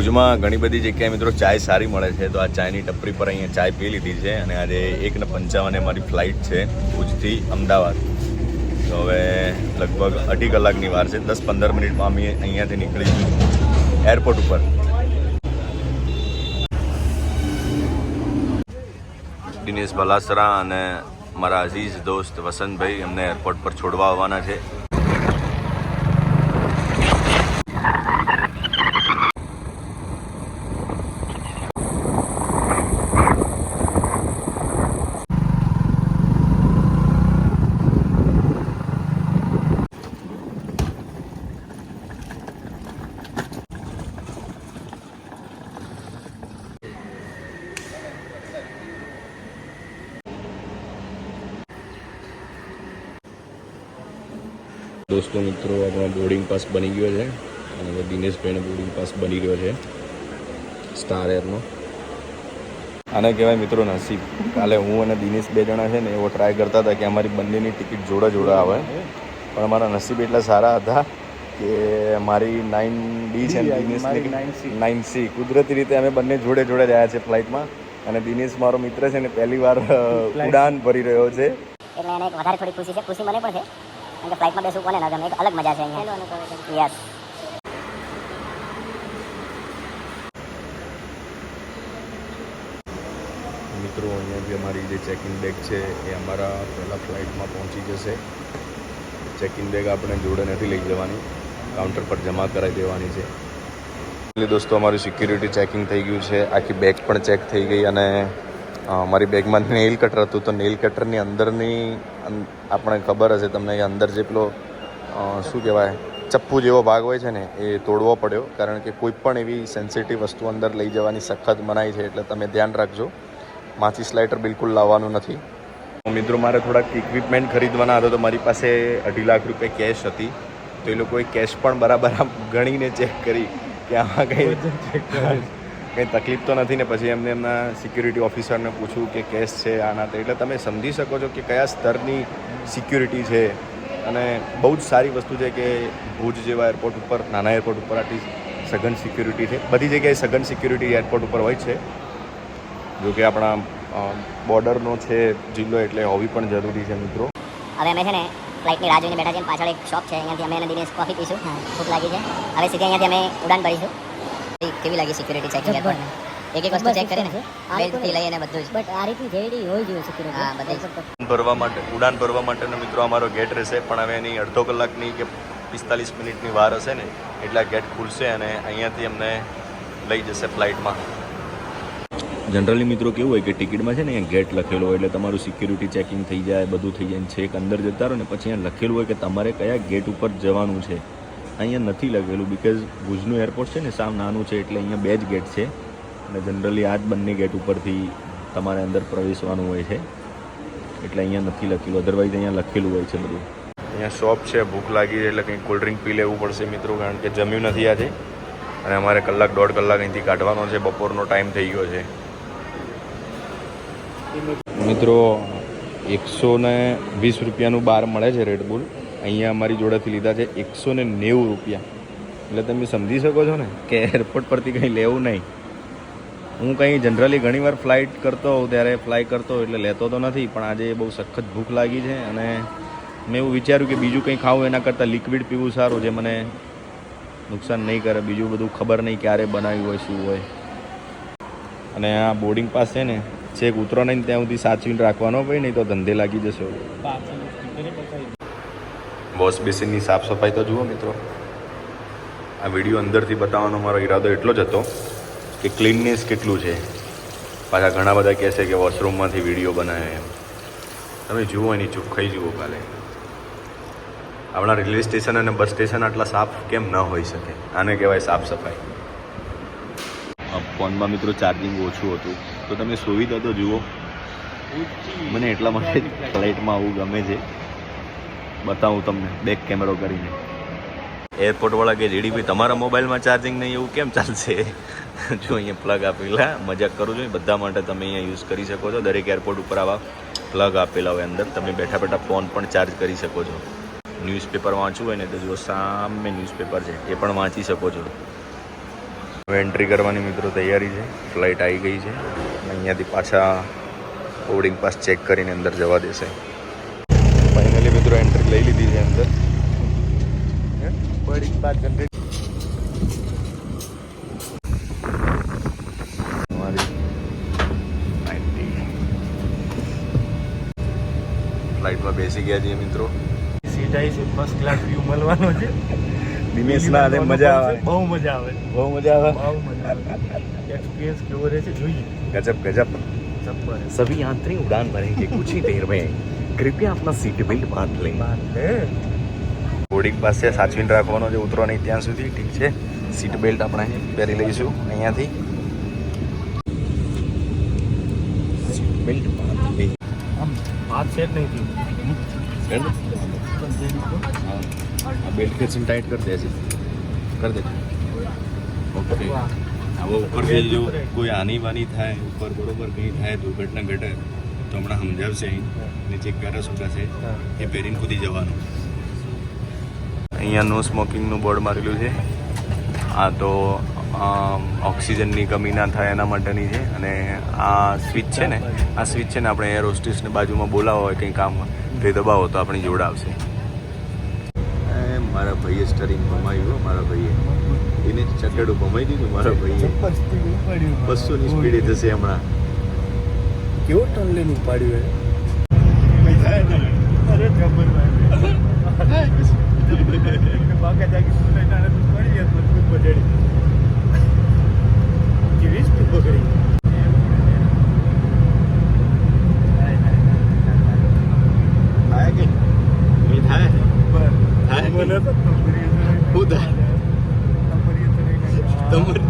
ભુજમાં ઘણી બધી જગ્યાએ મિત્રો ચાય સારી મળે છે. તો આ ચાયની ટપરી પર અહીંયા ચાય પી લીધી છે અને આજે એક ને પંચાવને મારી ફ્લાઇટ છે ભુજથી અમદાવાદ. તો હવે લગભગ અઢી કલાકની વાર છે. દસ પંદર મિનિટમાં અમે અહીંયાથી નીકળીશું એરપોર્ટ ઉપર. દિનેશ બલાસરા અને મારા અઝીઝ દોસ્ત વસંતભાઈ એમને એરપોર્ટ પર છોડવા આવવાના છે. દોસ્તો મિત્રો આપણો બોર્ડિંગ પાસ બની ગયો છે અને હવે દિનેશભાઈનો બોર્ડિંગ પાસ બની રહ્યો છે સ્ટાર એરનો આને કહેવાય મિત્રો નસીબ. કાલે હું અને દિનેશ બે જણા છે ને એવો ટ્રાય કરતા હતા કે અમારી બંનેની ટિકિટ જોડે જોડે આવે. પણ અમારા નસીબ એટલા સારા હતા કે મારી નાઇન ડી છે દિનેશની નાઇન સી કુદરતી રીતે અમે બંને જોડે જોડે રહ્યા છે ફ્લાઇટમાં અને દિનેશ મારો મિત્ર છે ને પહેલી વાર ઉડાન ભરી રહ્યો છે. એટલે એને વધારે થોડી ખુશી છે. ખુશી મને પણ છે. કારણ કે ફ્લાઇટમાં બેસવું કોને ના ગમે? એક અલગ મજા છે અહીંયા. યસ મિત્રો અહીંયા જે અમારી જે ચેકિંગ બેગ છે એ અમારા પહેલાં ફ્લાઇટમાં પહોંચી જશે. ચેકિંગ બેગ આપણે જોડે નથી લઈ જવાની. કાઉન્ટર પર જમા કરાવી દેવાની છે. એટલે દોસ્તો અમારું સિક્યુરિટી ચેકિંગ થઈ ગયું છે. આખી બેગ પણ ચેક થઈ ગઈ અને મારી બેગમાં નેઇલ કટર હતું તો નેઇલ કટરની અંદરની આપણે ખબર હશે તમને અંદર જે પેલો શું કહેવાય, ચપ્પુ જેવો ભાગ હોય છે ને, એ તોડવો પડ્યો. કારણ કે કોઈ પણ એવી સેન્સિટિવ વસ્તુ અંદર લઈ જવાની સખત મનાઈ છે, એટલે તમે ધ્યાન રાખજો. માચી સ્લાઇટર બિલકુલ લાવવાનું નથી. મિત્રો, મારે થોડાક ઇક્વિપમેન્ટ ખરીદવાના હતા તો મારી પાસે અઢી લાખ રૂપિયા કેશ હતી. તો એ લોકોએ કેશ પણ બરાબર ગણીને ચેક કરી કે આમાં કંઈ કંઈ તકલીફ તો નથી ને પછી એમને એમના સિક્યુરિટી ઓફિસરને પૂછ્યું કે કેશ છે આના તે, એટલે તમે સમજી શકો છો કે કયા સ્તરની સિક્યુરિટી છે. અને બહુ જ સારી વસ્તુ છે કે ભુજ જેવા એરપોર્ટ ઉપર, નાના એરપોર્ટ ઉપર આટલી સઘન સિક્યુરિટી છે. બધી જગ્યાએ સઘન સિક્યુરિટી એરપોર્ટ ઉપર હોય છે. જો કે આપણા બોર્ડરનો છે જિલ્લો એટલે હોવી પણ જરૂરી છે મિત્રો. હવે અમે છે ને ફ્લાઇટની રાહ જોઈને બેઠા છીએ પાછળ એક શોપ છે. અહીંયાથી અમે દિનેશ કોફી પીશું. ભૂખ લાગી છે. હવે સીધી અહીંયાથી અમે ઉડાન ભરીશું. કેવી- કેવી લાગી સિક્યુરિટી ચેકિંગ એક એક વસ્તુ ચેક કરીને બેલ્ટથી લઈને બધું જ. બટ આ રીતની જેડી હોવી જોઈએ સિક્યુરિટી હા બધી ભરવા માટે ઉડાન ભરવા માટેનો મિત્રો અમારો ગેટ રહેશે પણ હવે એની અડધો કલાકની કે પિસ્તાલીસ મિનિટની વાર હશે ને એટલે આ ગેટ ખુલશે અને અહીંયાથી અમને લઈ જશે ફ્લાઇટમાં. જનરલી મિત્રો કેવું હોય કે ટિકિટમાં છે ને અહીંયા ગેટ લખેલો હોય એટલે તમારું સિક્યુરિટી ચેકિંગ થઈ જાય બધું થઈ જાય છેક અંદર જતા રહો ને પછી અહીંયા લખેલું હોય કે તમારે કયા ગેટ ઉપર જવાનું છે. અહીંયા નથી લખેલું બિકોઝ ભુજનું એરપોર્ટ છે ને સાવ નાનું છે એટલે અહીંયા બે જ ગેટ છે. અને જનરલી આ જ બંને ગેટ ઉપરથી તમારે અંદર પ્રવેશવાનું હોય છે. એટલે અહીંયા નથી લખેલું. અધરવાઇઝ અહીંયા લખેલું હોય છે બધું. અહીંયા શોપ છે ભૂખ લાગી છે એટલે કંઈક કોલ્ડ ડ્રિંક પી લેવું પડશે મિત્રો કારણ કે જમ્યું નથી આજે. અને અમારે કલાક દોઢ કલાક અહીંથી કાઢવાનો છે. બપોરનો ટાઈમ થઈ ગયો છે. મિત્રો એકસો ને વીસ રૂપિયાનું બાર મળે છે રેડબુલ અહીંયા અમારી જોડેથી લીધા છે એકસો ને નેવું રૂપિયા. એટલે તમે સમજી શકો છો ને કે એરપોર્ટ પરથી કંઈ લેવું નહીં. હું કંઈ જનરલી ઘણીવાર ફ્લાઇટ કરતો હોઉં, ત્યારે ફ્લાય કરતો એટલે લેતો તો નથી, પણ આજે બહુ સખત ભૂખ લાગી છે અને મેં એવું વિચાર્યું કે બીજું કંઈ ખાવું એના કરતાં લિક્વિડ પીવું સારું, જે મને નુકસાન નહીં કરે. બીજું બધું ખબર નહીં ક્યારે બનાવ્યું હોય, શું હોય. અને આ બોર્ડિંગ પાસ છે ને, છેક ઉતરો નહીં ત્યાં સુધી સાચવીને રાખવાનો ભાઈ નહીં તો ધંધે લાગી જશે. બોસ બેસિનની સાફ સફાઈ તો જુઓ મિત્રો. આ વીડિયો અંદરથી બતાવવાનો મારો ઈરાદો એટલો જ હતો કે ક્લીનનેસ કેટલું છે. પાછા ઘણા બધા કહેશે કે વોશરૂમમાંથી વીડિયો બનાવે એમ. તમે જુઓ એની ચોખ્ખાઈ જુઓ કાલે. આપણા રેલવે સ્ટેશન અને બસ સ્ટેશન આટલા સાફ કેમ ન હોઈ શકે? આને કહેવાય સાફ સફાઈ. ફોનમાં મિત્રો ચાર્જિંગ ઓછું હતું. તો તમે સુવિધા તો જુઓ. મને એટલા માટે ફ્લાઇટમાં આવું ગમે છે. બતાવું તમને બેક કેમેરો કરીને. એરપોર્ટવાળા કે જીડીપી તમારા મોબાઈલમાં ચાર્જિંગ નહીં, એવું કેમ ચાલશે? જો અહીંયા પ્લગ આપેલા, મજાક કરું છું, બધા માટે તમે અહીંયા યુઝ કરી શકો છો. દરેક એરપોર્ટ ઉપર આવા પ્લગ આપેલા હોય અંદર, તમે બેઠા બેઠા ફોન પણ ચાર્જ કરી શકો છો. ન્યૂઝપેપર વાંચવું હોય ને, તો જો સામે ન્યૂઝપેપર છે, એ પણ વાંચી શકો છો. હવે એન્ટ્રી કરવાની મિત્રો તૈયારી છે ફ્લાઇટ આવી ગઈ છે. અહીંયાથી પાછા બોર્ડિંગ પાસ ચેક કરીને અંદર જવા દેશે. ફાઇનલી લઈ લીધી છે અંદર બોર્ડિંગ પાસ ફ્લાઇટમાં બેસી ગયા છીએ મિત્રો સીધાઈ છે ફર્સ્ટ ક્લાસ વ્યૂ મળવાનો છે દિનેશના હાથે મજા આવે બહુ મજા આવે બહુ મજા આવે બહુ મજા આવે એક્સપિરિયન્સ કેવો રહે છે જોઈએ गजब गजब જબ્બર सभी यात्री उड़ान भरेंगे कुछ ही देर में કૃપયા આપના સીટ બેલ્ટ બાંધ લે. બોર્ડિંગ પાસે સાચવીને રાખવાનો જે ઉતરો નહીં ત્યાં સુધી ઠીક છે. સીટ બેલ્ટ આપણે પહેરી લઈશું અહીંયાથી. સીટ બેલ્ટ બાંધ લે. આમ હાથ સેટ નહીં થયું. બેલ્ટ ખેંચીને ટાઈટ કરી દેજે કરી દેજો ઓકે હવે ઉપરથી જો કોઈ આની વાની થાય ઉપર બરોબર કંઈ થાય દુર્ઘટના ઘટે. તો હમણાં સમજાવશે અહીં. નીચે ગારા છોકરા છે. એ પહેરીને કૂદી જવાનું. અહીંયા નો સ્મોકિંગનું બોર્ડ મારેલું છે. આ તો ઓક્સિજનની કમી ના થાય એના માટેની છે. અને આ સ્વિચ છે ને આ સ્વિચ છે ને આપણે એર હોસ્ટેસને બાજુમાં બોલાવો હોય કંઈ કામ હોય તો એ દબાવો તો આપણી જોડ આવશે. મારા ભાઈએ સ્ટરિંગ ભમાયું મારા ભાઈએ. એને ચકેડું ભમાઈ દીધું મારા ભાઈએ. બસોની સ્પીડે જશે હમણાં. કેવો ટર્ન લઈને ઉપાડ્યું એ? તમારે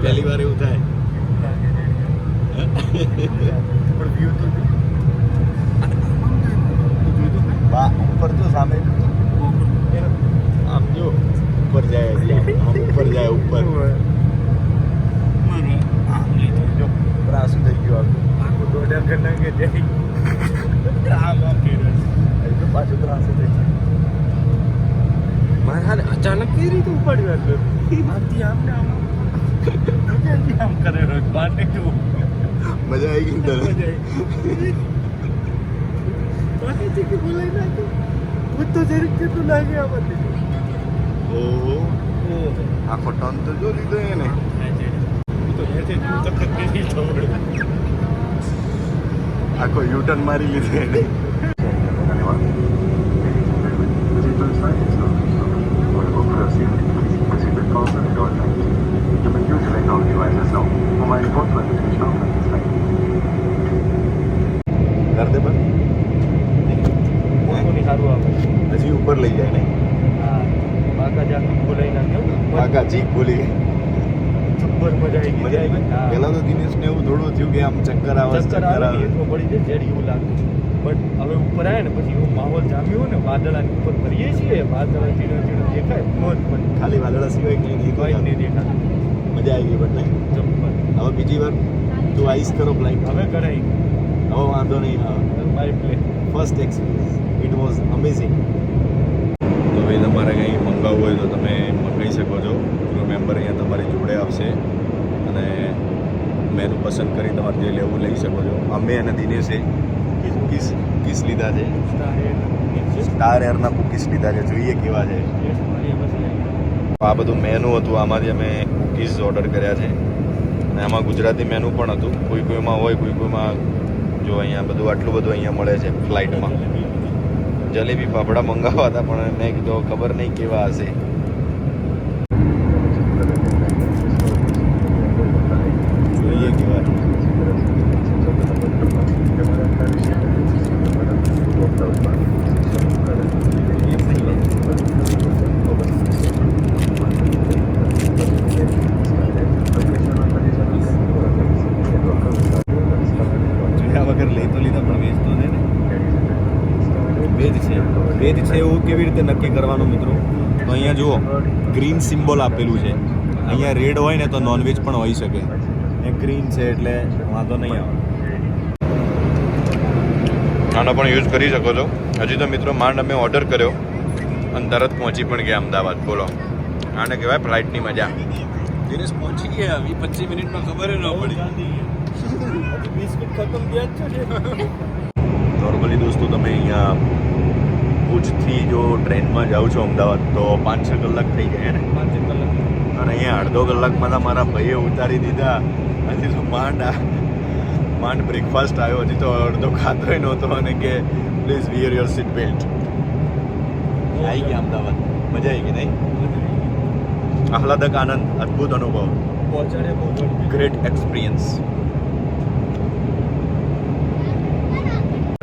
પહેલી વાર એવું થાય. પણ વ્યૂ તો ઉપર તો સામે આમ જો ઉપર જાય આમ ઉપર જાય ઉપર ત્રાસ થઈ ગયું આખું આખું દોઢ કરી કે જઈ. આમ આમ તો પાછું ત્રાસું થઈ ગયું મારે હાલ અચાનક કઈ રીતે ઉપાડ્યું આટલું? આમથી આમને આમ આમ. કરે રોજ? બારને જુઓ. મજા આવી ગઈ તને? બોલાઈ નાખ્યું. ભૂત તો જરીક જેટલું લાગે આમાંથી. ઓહો. આખો ટર્ન તો જો લીધો એને. એ તો એથી જ તખત કરી દોડે. આખો યુ ટર્ન મારી લીધો એને. કર દે પણ સારું આવે. હજી ઉપર લઈ જાય ને? હા. બાકા જાગી બોલાઈ નાખ્યો. કાકા ચીક બોલી જબ્બર મજા આવી મજા આવી. પેલા તો દિનેશને એવું થોડું થયું કે આમ ચક્કર આવે ચક્કર આવે એટલો પડી જાય જેડી એવું લાગતું બટ હવે ઉપર આવ્યા ને પછી એવું માહોલ જામ્યો ને વાદળાની ઉપર ફરીએ છીએ વાદળા ઝીણો ઝીણો દેખાય મોજ પણ. ખાલી વાદળા સિવાય કંઈ નહીં નહીં દેખાય. મજા આવી ગઈ જબ્બર હવે બીજી વાર તું આઈસ કરો ફ્લાઇટ હવે કરાય. હવે વાંધો નહીં આવે play first experience it was amazing તો ભાઈ તમારે કંઈ મંગાવવું હોય તો તમે મંગાવી શકો છો. ક્રૂ મેમ્બર અહીંયા તમારી જોડે આવશે. અને મેનુ પસંદ કરી તમારે જે લેવું લઈ શકો છો. અમે અને દિનેશે કુકીઝ કુકીઝ લીધા છે. સ્ટાર એરના કુકીઝ લીધા છે. જોઈએ કેવા છે. આ બધું મેનુ હતું. આમાંથી અમે કુકીઝ ઓર્ડર કર્યા છે. અને આમાં ગુજરાતી મેનુ પણ હતું. કોઈ કોઈમાં હોય કોઈ કોઈમાં જો અહીંયા બધું આટલું બધું અહીંયા મળે છે ફ્લાઇટમાં જલેબી ફાફડા મંગાવવા હતા પણ મેં કીધું ખબર નહીં કેવા હશે જોઈએ કેવા જોયા વગર લઈ તો લીધા પણ વેચ તો છે ને વેજ છે. વેજ છે એવું કેવી રીતે નક્કી કરવાનું મિત્રો? તો અહીંયા જુઓ ગ્રીન સિમ્બોલ આપેલું છે. અહીંયા રેડ હોય ને તો નોનવેજ પણ હોઈ શકે. એ ગ્રીન છે એટલે વાંધો નહીં આવે. આનો પણ યુઝ કરી શકો છો. હજી તો મિત્રો માંડ અમે ઓર્ડર કર્યો. અને તરત પહોંચી પણ ગયા અમદાવાદ. બોલો. આને કહેવાય ફ્લાઇટની મજા. દિનેશ પહોંચી ગયા. વી પચીસ મિનિટમાં ખબર ન પડી. હજી બિસ્કિટ ખતમ થયા જ છે. નોર્મલી દોસ્તો તમે અહીંયા ભુજથી જો ટ્રેનમાં જાઉં છું અમદાવાદ તો પાંચ છ કલાક થઈ જાય ને પાંચ છ કલાક. અને અહીંયા અડધો કલાકમાં તો મારા ભાઈએ ઉતારી દીધા. હજી તો માંડ માંડ બ્રેકફાસ્ટ આવ્યો. હજી તો અડધો ખાતોય નહોતો અને કે please wear your seat belt આવી ગયા અમદાવાદ. મજા આવી ગઈ નહીં? આહલાદક આનંદ અદ્ભુત અનુભવ. ગ્રેટ એક્સપિરિયન્સ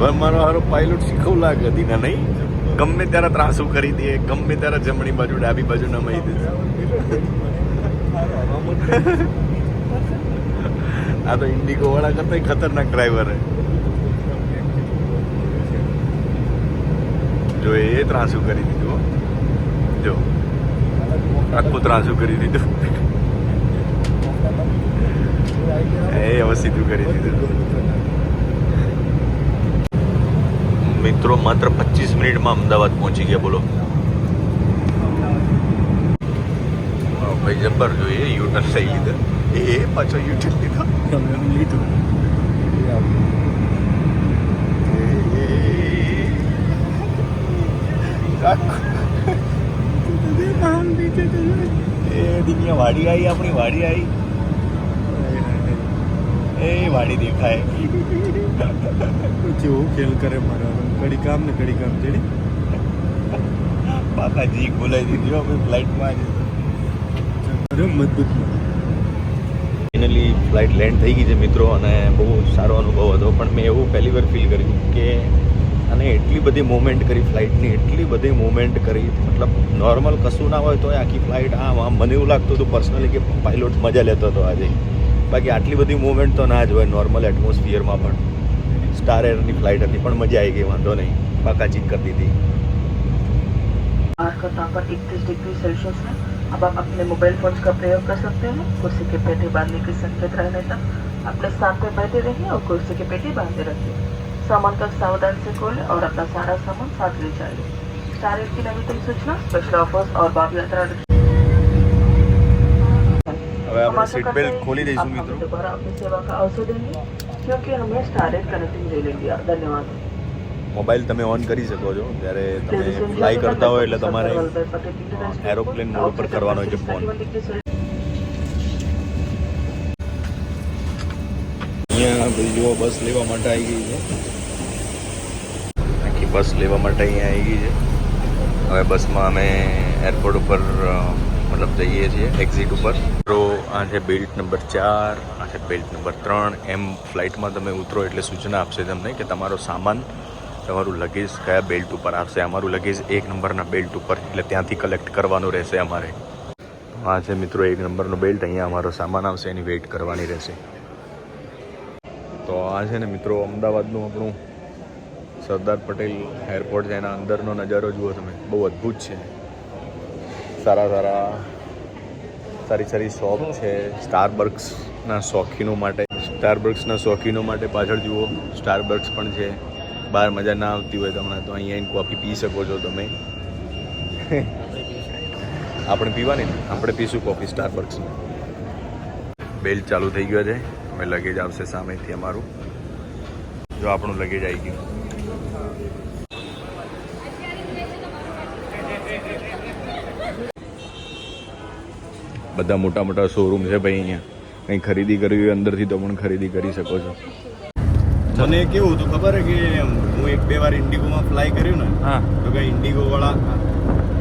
હવે મારો હારો પાયલોટ શીખવું લાગે હતી ને નહીં? ગમે ત્યારે ત્રાસુ કરી દે ગમે ત્યારે જમણી બાજુ ડાબી બાજુ નમાઈ દે આ તો ઇન્ડિગો વાળા કરતા ખતરનાક ડ્રાઈવર હે જો એ ત્રાસુ કરી દીધું જો. આખું ત્રાસુ કરી દીધું. એ હવે સીધું કરી દીધું. મિત્રો પચીસ મિનિટમાં અમદાવાદ પહોંચી ગયા બોલો ભાઈ જબ્બર જોઈએ યુટર્ન લઈ લીધા એ પાછો યુટર્ન લીધો લીધું એ દુનિયા વાડી આવી આપણી વાડી આવી એ વાડી દેખાય. જેવો ખેલ કરે મારા કડી કામ ને કડી કામ તેડી બાપાજી બોલાવી દીધી અમે ફ્લાઇટમાં જ મજબૂત ફાઇનલી ફ્લાઇટ લેન્ડ થઈ ગઈ છે મિત્રો અને બહુ સારો અનુભવ હતો. પણ મેં એવું પહેલી વાર ફીલ કર્યું કે અને એટલી બધી મૂવમેન્ટ કરી ફ્લાઇટની એટલી બધી મૂવમેન્ટ કરી. મતલબ નોર્મલ કશું ના હોય તો આખી ફ્લાઇટ આમ આમ મને એવું લાગતું હતું પર્સનલી કે પાઇલોટ મજા લેતો હતો આજે. બાકી આટલી બધી મૂવમેન્ટ તો ના જ હોય નોર્મલ એટમોસ્ફિયરમાં પણ સ્ટાર એરની ફ્લાઇટ હતી પણ મજા આવી ગઈ વાંધો નહીં બાકાચીત કરી દીધી बाहर का तापमान इकतीस डिग्री सेल्सियस है अब आप अपने मोबाइल फोन का प्रयोग कर सकते हैं कुर्सी के पेटी बांधने की संकेत रहने तक अपने स्थान पर बैठे रहिए और कुर्सी की पेटी बांधे रखिए सामान का सावधानी से खोलें और अपना सारा सामान साथ ले जाइए स्टार की नवीनतम सूचना स्पेशल ऑफर्स और बाब यात्रा હવે આપણે સીટ બેલ્ટ ખોલી દઈશું મિત્રો. મોબાઈલ તમે ઓન કરી શકો છો. જ્યારે તમે ફ્લાય કરતા હોય એટલે તમારે એરોપ્લેન મોડ પર કરવાનો હોય છે ફોન અહીંયા બીજો બસ લેવા માટે આવી ગઈ છે. આખી બસ લેવા માટે અહીંયા આવી ગઈ છે. હવે બસમાં અમે એરપોર્ટ ઉપર મતલબ જઈએ છીએ એક્ઝિટ ઉપર. તો આ છે બેલ્ટ નંબર ચાર આ છે બેલ્ટ નંબર ત્રણ. એમ ફ્લાઇટમાં તમે ઉતરો એટલે સૂચના આપશે તમને કે તમારો સામાન, તમારું લગેજ કયા બેલ્ટ ઉપર આવશે. અમારું લગેજ એક નંબરના બેલ્ટ ઉપર, એટલે ત્યાંથી કલેક્ટ કરવાનું રહેશે અમારે. આ છે મિત્રો એક નંબરનો બેલ્ટ અહીંયા અમારો સામાન આવશે, એની વેઇટ કરવાની રહેશે. તો આ છે ને મિત્રો અમદાવાદનું આપણું સરદાર પટેલ એરપોર્ટ છે. એના અંદરનો નજારો જુઓ તમે. બહુ અદ્ભુત છે. સારા સારા સારી સારી શોપ છે સ્ટારબર્ગ્સના શોખીનો માટે. સ્ટારબર્ગ્સના શોખીનો માટે પાછળ જુઓ સ્ટારબર્ગ્સ પણ છે. બહાર મજા ના આવતી હોય તમને તો અહીંયા આવીને કોફી પી શકો છો તમે. આપણે પીવાની આપણે પીશું કોફી સ્ટારબર્ક્સની બેલ્ટ ચાલુ થઈ ગયો છે. હવે લગેજ આવશે સામેથી અમારું. જો આપણું લગેજ આવી ગયું. બધા મોટા મોટા શોરૂમ છે ભાઈ અહીંયા. કંઈ ખરીદી કરવી હોય અંદરથી તો પણ ખરીદી કરી શકો છો. મને કેવું હતું ખબર છે કે હું એક બે વાર ઇન્ડિગોમાં ફ્લાય કર્યું ને હા. તો કે ઇન્ડિગો વાળા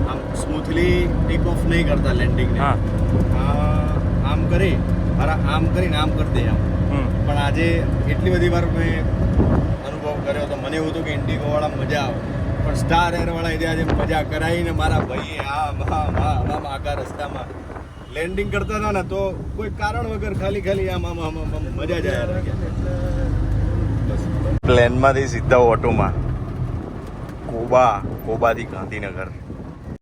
આમ સ્મૂથલી ટેક ઓફ નહીં કરતા લેન્ડિંગ હા. આમ કરી મારા આમ કરીને આમ કરી દે આમ પણ આજે એટલી બધી વાર મેં અનુભવ કર્યો તો મને એવું હતું કે ઇન્ડિગો વાળા મજા આવે. પણ સ્ટાર એર વાળા આજે મજા કરાવીને મારા ભાઈએ આ મા આમ આખા રસ્તામાં લેન્ડિંગ કરતા હતા ને તો કોઈ કારણ વગર ખાલી ખાલી આમ આમ આમ મજા જ પ્લેનમાંથી સીધા ઓટોમાં કોબા, કોબાથી ગાંધીનગર.